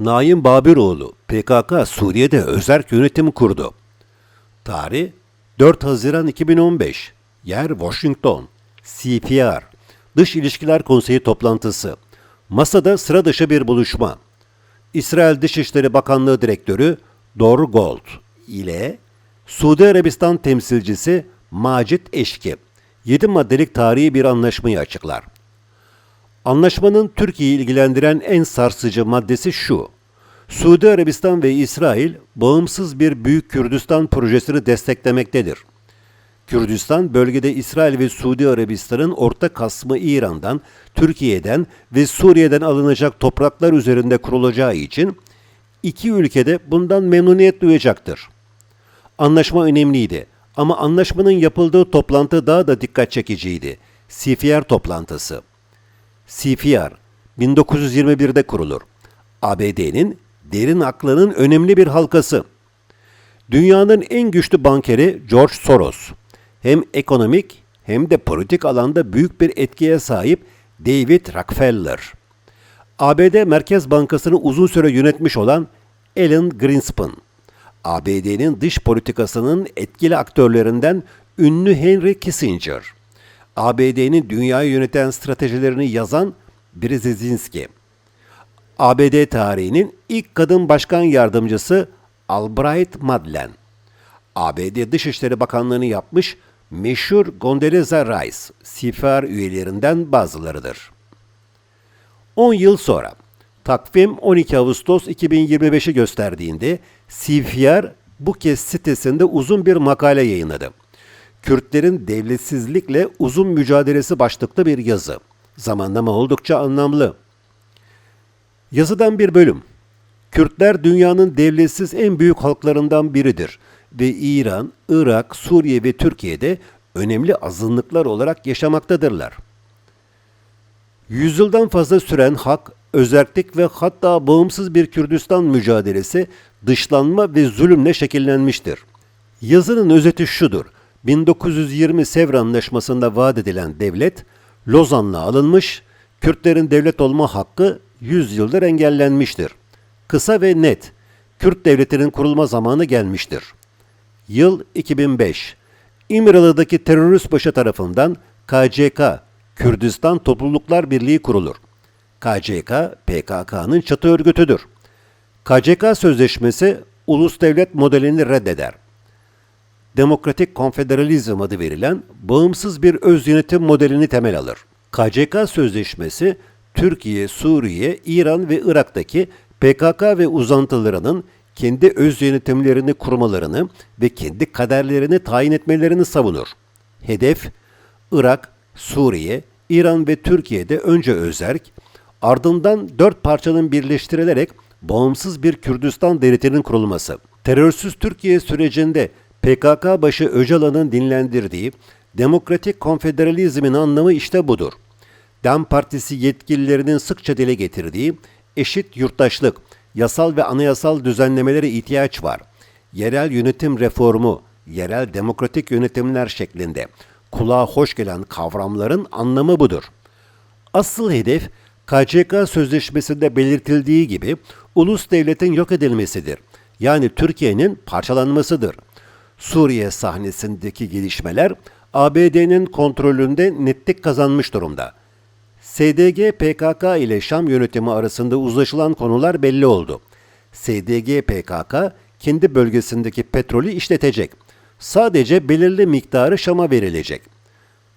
Naim Babiroğlu PKK Suriye'de özerk yönetim kurdu. Tarih 4 Haziran 2015. Yer Washington. CPR. Dış İlişkiler Konseyi toplantısı. Masada sıra dışı bir buluşma. İsrail Dışişleri Bakanlığı Direktörü Dor Gold ile Suudi Arabistan temsilcisi Macit Eşki 7 maddelik tarihi bir anlaşmayı açıklar. Anlaşmanın Türkiye'yi ilgilendiren en sarsıcı maddesi şu. Suudi Arabistan ve İsrail bağımsız bir Büyük Kürdistan projesini desteklemektedir. Kürdistan bölgede İsrail ve Suudi Arabistan'ın ortak kasmı İran'dan, Türkiye'den ve Suriye'den alınacak topraklar üzerinde kurulacağı için iki ülkede bundan memnuniyet duyacaktır. Anlaşma önemliydi ama anlaşmanın yapıldığı toplantı daha da dikkat çekiciydi. CFR toplantısı. CFR 1921'de kurulur. ABD'nin derin aklının önemli bir halkası. Dünyanın en güçlü bankeri George Soros. Hem ekonomik hem de politik alanda büyük bir etkiye sahip David Rockefeller. ABD Merkez Bankası'nı uzun süre yönetmiş olan Alan Greenspan. ABD'nin dış politikasının etkili aktörlerinden ünlü Henry Kissinger. ABD'nin dünyayı yöneten stratejilerini yazan Brzezinski. ABD tarihinin ilk kadın başkan yardımcısı Albright Madeleine. ABD Dışişleri Bakanlığı'nı yapmış meşhur Condoleezza Rice, CFR üyelerinden bazılarıdır. 10 yıl sonra, takvim 12 Ağustos 2025'i gösterdiğinde CFR bu kez sitesinde uzun bir makale yayınladı. Kürtlerin devletsizlikle uzun mücadelesi başlıklı bir yazı. Zamanlama oldukça anlamlı. Yazıdan bir bölüm. Kürtler dünyanın devletsiz en büyük halklarından biridir ve İran, Irak, Suriye ve Türkiye'de önemli azınlıklar olarak yaşamaktadırlar. Yüzyıldan fazla süren hak, özerklik ve hatta bağımsız bir Kürdistan mücadelesi dışlanma ve zulümle şekillenmiştir. Yazının özeti şudur. 1920 Sevr Anlaşması'nda vaat edilen devlet, Lozan'la alınmış, Kürtlerin devlet olma hakkı 100 yıldır engellenmiştir. Kısa ve net, Kürt devletinin kurulma zamanı gelmiştir. Yıl 2005. İmralı'daki terörist başı tarafından KCK, Kürdistan Topluluklar Birliği kurulur. KCK, PKK'nın çatı örgütüdür. KCK sözleşmesi ulus devlet modelini reddeder. Demokratik Konfederalizm adı verilen bağımsız bir öz yönetim modelini temel alır. KCK sözleşmesi Türkiye, Suriye, İran ve Irak'taki PKK ve uzantılarının kendi öz yönetimlerini kurmalarını ve kendi kaderlerini tayin etmelerini savunur. Hedef, Irak, Suriye, İran ve Türkiye'de önce özerk, ardından dört parçanın birleştirilerek bağımsız bir Kürdistan devletinin kurulması. Terörsüz Türkiye sürecinde PKK başı Öcalan'ın dinlendirdiği demokratik konfederalizmin anlamı işte budur. DEM Partisi yetkililerinin sıkça dile getirdiği eşit yurttaşlık, yasal ve anayasal düzenlemelere ihtiyaç var. Yerel yönetim reformu, yerel demokratik yönetimler şeklinde kulağa hoş gelen kavramların anlamı budur. Asıl hedef KCK sözleşmesinde belirtildiği gibi ulus devletin yok edilmesidir. Yani Türkiye'nin parçalanmasıdır. Suriye sahnesindeki gelişmeler ABD'nin kontrolünde netlik kazanmış durumda. SDG PKK ile Şam yönetimi arasında uzlaşılan konular belli oldu. SDG PKK kendi bölgesindeki petrolü işletecek. Sadece belirli miktarı Şam'a verilecek.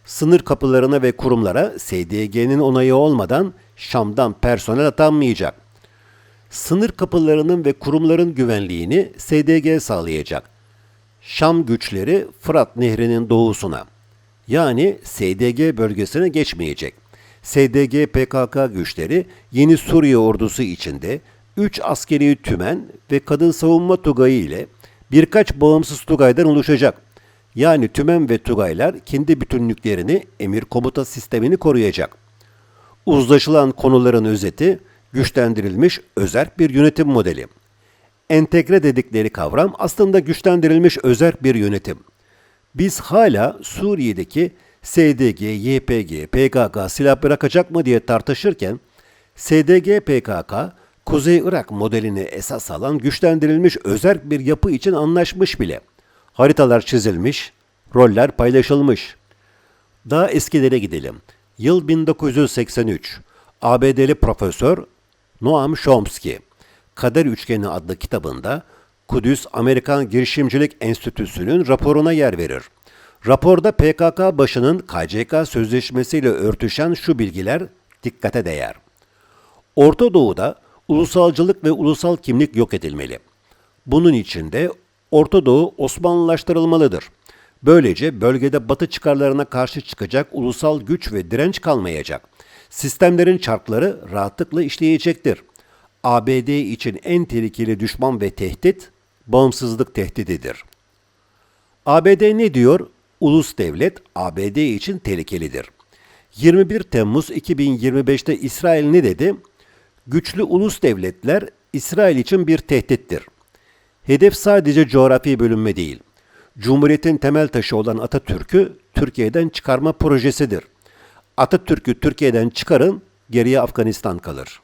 Sınır kapılarına ve kurumlara SDG'nin onayı olmadan Şam'dan personel atanmayacak. Sınır kapılarının ve kurumların güvenliğini SDG sağlayacak. Şam güçleri Fırat Nehri'nin doğusuna yani SDG bölgesine geçmeyecek. SDG PKK güçleri yeni Suriye ordusu içinde 3 askeri tümen ve kadın savunma tugayı ile birkaç bağımsız tugaydan oluşacak. Yani tümen ve tugaylar kendi bütünlüklerini emir komuta sistemini koruyacak. Uzlaşılan konuların özeti güçlendirilmiş özerk bir yönetim modeli. Entegre dedikleri kavram aslında güçlendirilmiş özerk bir yönetim. Biz hala Suriye'deki SDG, YPG, PKK silah bırakacak mı diye tartışırken SDG, PKK Kuzey Irak modelini esas alan güçlendirilmiş özerk bir yapı için anlaşmış bile. Haritalar çizilmiş, roller paylaşılmış. Daha eskilere gidelim. Yıl 1983. ABD'li profesör Noam Chomsky, Kader Üçgeni adlı kitabında Kudüs Amerikan Girişimcilik Enstitüsü'nün raporuna yer verir. Raporda PKK başının KCK sözleşmesiyle örtüşen şu bilgiler dikkate değer. Orta Doğu'da ulusalcılık ve ulusal kimlik yok edilmeli. Bunun için de Orta Doğu Osmanlılaştırılmalıdır. Böylece bölgede Batı çıkarlarına karşı çıkacak ulusal güç ve direnç kalmayacak. Sistemlerin çarkları rahatlıkla işleyecektir. ABD için en tehlikeli düşman ve tehdit bağımsızlık tehdididir. ABD ne diyor? Ulus devlet ABD için tehlikelidir. 21 Temmuz 2025'te İsrail ne dedi? Güçlü ulus devletler İsrail için bir tehdittir. Hedef sadece coğrafi bölünme değil. Cumhuriyetin temel taşı olan Atatürk'ü Türkiye'den çıkarma projesidir. Atatürk'ü Türkiye'den çıkarın, geriye Afganistan kalır.